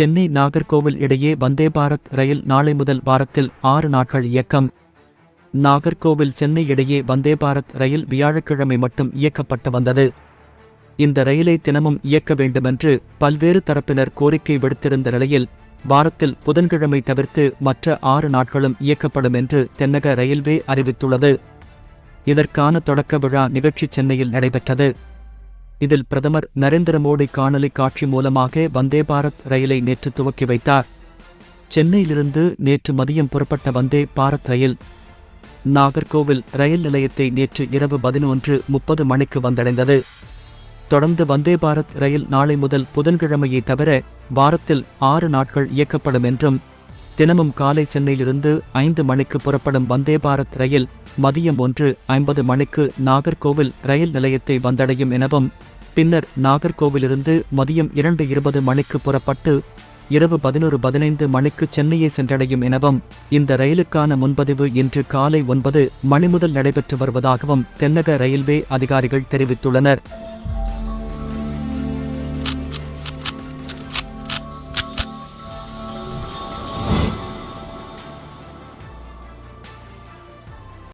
சென்னை நாகர்கோவில் இடையே வந்தே பாரத் ரயில் நாளை முதல் வாரத்தில் ஆறு நாட்கள் இயக்கம். நாகர்கோவில் சென்னை இடையே வந்தே பாரத் ரயில் வியாழக்கிழமை மட்டும் இயக்கப்பட்டு வந்தது. இந்த ரயிலை தினமும் இயக்க வேண்டுமென்று பல்வேறு தரப்பினர் கோரிக்கை விடுத்திருந்த நிலையில் வாரத்தில் புதன்கிழமை தவிர்த்து மற்ற ஆறு நாட்களும் இயக்கப்படும் என்று தென்னக ரயில்வே அறிவித்துள்ளது. இதற்கான தொடக்க விழா நிகழ்ச்சி சென்னையில் நடைபெற்றது. இதில் பிரதமர் நரேந்திர மோடி காணொலி காட்சி மூலமாக வந்தே பாரத் ரயிலை நேற்று துவக்கி வைத்தார். சென்னையிலிருந்து நேற்று மதியம் புறப்பட்ட வந்தே பாரத் ரயில் நாகர்கோவில் ரயில் நிலையத்தை நேற்று இரவு பதினொன்று முப்பது மணிக்கு வந்தடைந்தது. தொடர்ந்து வந்தே பாரத் ரயில் நாளை முதல் புதன்கிழமையை தவிர வாரத்தில் ஆறு நாட்கள் இயக்கப்படும் என்றும் தினமும் காலை சென்னையிலிருந்து ஐந்து மணிக்கு புறப்படும் வந்தே பாரத் ரயில் மதியம் ஒன்று ஐம்பது மணிக்கு நாகர்கோவில் ரயில் நிலையத்தை வந்தடையும் எனவும் பின்னர் நாகர்கோவிலிருந்து மதியம் இரண்டு இருபது மணிக்கு புறப்பட்டு இரவு பதினொரு பதினைந்து மணிக்கு சென்னையை சென்றடையும் எனவும் இந்த ரயிலுக்கான முன்பதிவு இன்று காலை ஒன்பது மணி முதல் நடைபெற்று வருவதாகவும் தென்னக ரயில்வே அதிகாரிகள் தெரிவித்துள்ளனர்.